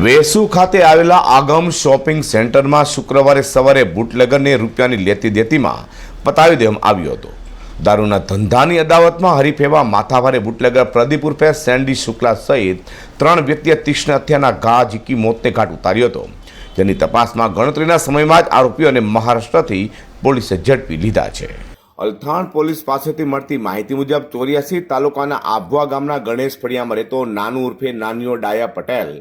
વેસુ ખાતે આવેલા આગમ શોપિંગ સેન્ટરમાં શુક્રવારે સવારે બુટલેગરને રૂપિયાની લેતી દેતીમાં પતાવી દેવામાં આવ્યો હતો. દારૂના ધંધાની અદાવતમાં હરીફેવા માથાભારે બુટલેગર પ્રદીપ ઉર્ફે સેન્ડી શુક્લા સહિત ત્રણ વ્યક્તિએ તીક્ષ્ણ હત્યાના ઘા ઝીકી મોતને ઘાટ ઉતાર્યો હતો. જેની તપાસમાં ગણતરીના સમયમાં જ આરોપીઓને મહારાષ્ટ્રથી પોલીસે ઝડપી લીધા છે. અલથાણ પોલીસ પાસેથી મળતી માહિતી મુજબ ચોર્યાસી તાલુકાના આભવા ગામના ગણેશ ફળિયામાં રહેતો નાનુ ઉર્ફે નાનીઓ ડાયા પટેલ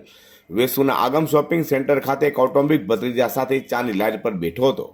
વેસુના આગમ શોપિંગ સેન્ટર ખાતે કૌટુંબિક ભત્રીજા સાથે ચાની લાઇટ પર બેઠો હતો.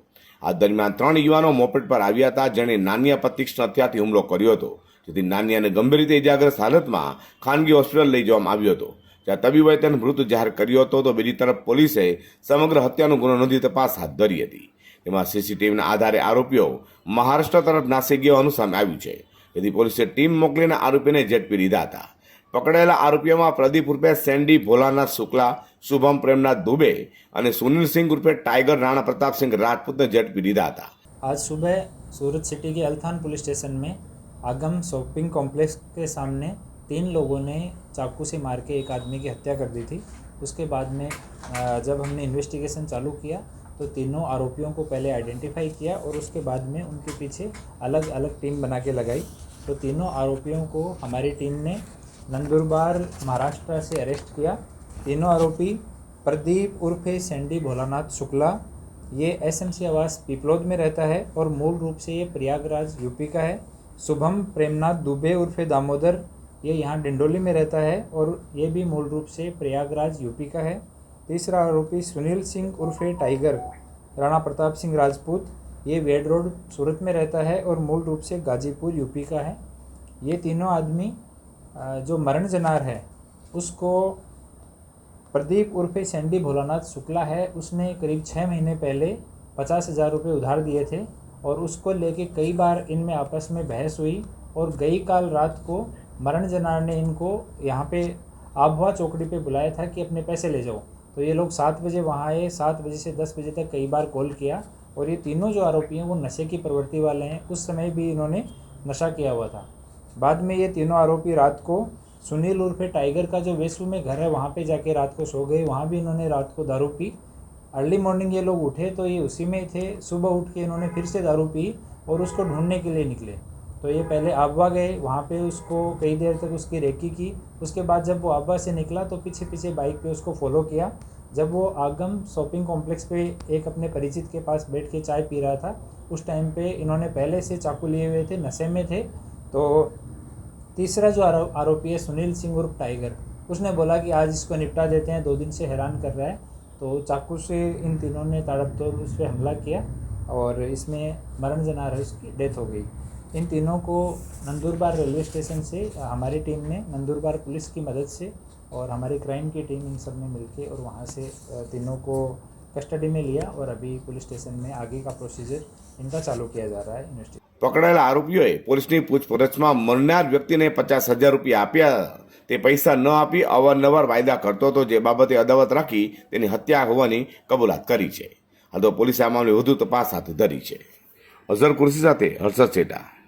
આ દરમિયાન ત્રણ યુવાનો મોપેટ પર આવ્યા હતા, જેણે નાનિયા પર તીક્ષ્ણ હથિયારથી હુમલો કર્યો હતો. જેથી નાનિયાને ગંભીર રીતે ઇજાગ્રસ્ત હાલતમાં ખાનગી હોસ્પિટલ લઈ જવામાં આવ્યો હતો. જ્યાં તબીબોએ તેને મૃત જાહેર કર્યો હતો, તો બીજી તરફ પોલીસે સમગ્ર હત્યાનો ગુનો નોંધી તપાસ હાથ ધરી હતી. તેમાં સીસીટીવીના આધારે આરોપીઓ મહારાષ્ટ્ર તરફ નાસી ગયો સામે આવ્યું છે. તેથી પોલીસે ટીમ મોકલીને આરોપીને ઝડપી લીધા હતા. પકડાયેલા આરોપીઓમાં પ્રદીપ ઉર્ફે સેન્ડી ભોલાનાથ શુક્લા શુભમ પ્રેમનાથ દુબે અને સુનિલ ઉર્ફે ટાઈગર રાણા પ્રતાપસિંહ રાજપૂતને ઝડપી લીધા હતા आज सुबह सूरत सिटी के अल्थान पुलिस स्टेशन में आगम शॉपिंग कॉम्प्लेक्स के सामने तीन लोगों ने चाकू से मार के एक आदमी की हत्या कर दी थी उसके बाद में अ, जब हमने इन्वेस्टिगेशन चालू किया तो तीनों आरोपियों को पहले आइडेंटिफाई किया और उसके बाद में उनके पीछे अलग अलग टीम बना के लगाई तो तीनों आरोपियों को हमारी टीम ने नंदुरबार, महाराष्ट्र से अरेस्ट किया। तीनों आरोपी प्रदीप उर्फे सैंडी भोलानाथ शुक्ला। ये एस एम सी आवास पीपलोद में रहता है और मूल रूप से ये प्रयागराज यूपी का है। शुभम प्रेमनाथ दुबे उर्फे दामोदर, ये यहाँ डिंडोली में रहता है और ये भी मूल रूप से प्रयागराज यूपी का है। तीसरा आरोपी सुनील सिंह उर्फे टाइगर, राणा प्रताप सिंह राजपूत। ये वेड रोड, सूरत में रहता है और मूल रूप से गाजीपुर यूपी का है। ये तीनों आदमी जो मरण जनार है, उसको प्रदीप उर्फे सैंडी भोलानाथ शुक्ला है, उसने करीब छः महीने पहले पचास हज़ार रुपये उधार दिए थे और उसको लेके कई बार इनमें आपस में बहस हुई और गई काल रात को मरण जनार ने इनको यहाँ पे आभवा चौकड़ी पे बुलाया था कि अपने पैसे ले जाओ। तो ये लोग सात बजे वहाँ आए, सात बजे से दस बजे तक कई बार कॉल किया और ये तीनों जो आरोपी हैं वो नशे की प्रवृत्ति वाले हैं। उस समय भी इन्होंने नशा किया हुआ था। बाद में ये तीनों आरोपी रात को सुनील उर्फे टाइगर का जो वेसू में घर है, वहाँ पे जाके रात को सो गए। वहाँ भी इन्होंने रात को दारू पी। अर्ली मॉर्निंग ये लोग उठे तो ये उसी में थे। सुबह उठ के इन्होंने फिर से दारू पी और उसको ढूँढने के लिए निकले। तो ये पहले आबवा गए, वहाँ पे उसको कई देर तक उसकी रेकी की। उसके बाद जब वो आबवा से निकला तो पीछे पीछे बाइक पे उसको फॉलो किया। जब वो आगम शॉपिंग कॉम्प्लेक्स पे एक अपने परिचित के पास बैठ के चाय पी रहा था, उस टाइम पे इन्होंने पहले से चाकू लिए हुए थे, नशे में थे। तो तीसरा जो आरो, आरोपी है सुनील सिंह उर्फ़ टाइगर उसने बोला कि आज इसको निपटा देते हैं दो दिन से हैरान कर रहा है। तो चाकू से इन तीनों ने ताड़पतोड़ उस पर हमला किया और इसमें मरण जनार है उसकी डेथ हो गई। इन तीनों को नंदुरबार रेलवे स्टेशन से हमारी टीम ने नंदुरबार पुलिस की मदद से और हमारी क्राइम की टीम इन सबने मिलके और वहाँ से तीनों को कस्टडी में लिया और अभी पुलिस स्टेशन में आगे का प्रोसीजर इनका चालू किया जा रहा है इन्वेस्टिगेशन પકડાયેલા આરોપીઓએ પોલીસની પૂછપરછમાં મરનાર વ્યક્તિને પચાસ હજાર રૂપિયા આપ્યા. તે પૈસા ન આપી અવારનવાર વાયદા કરતો હતો, જે બાબતે અદાવત રાખી તેની હત્યા હોવાની કબૂલાત કરી છે. હાલ તો પોલીસે આ મામલે વધુ તપાસ હાથ ધરી છે. અઝર કુર્સી સાથે હર્ષદ સેટા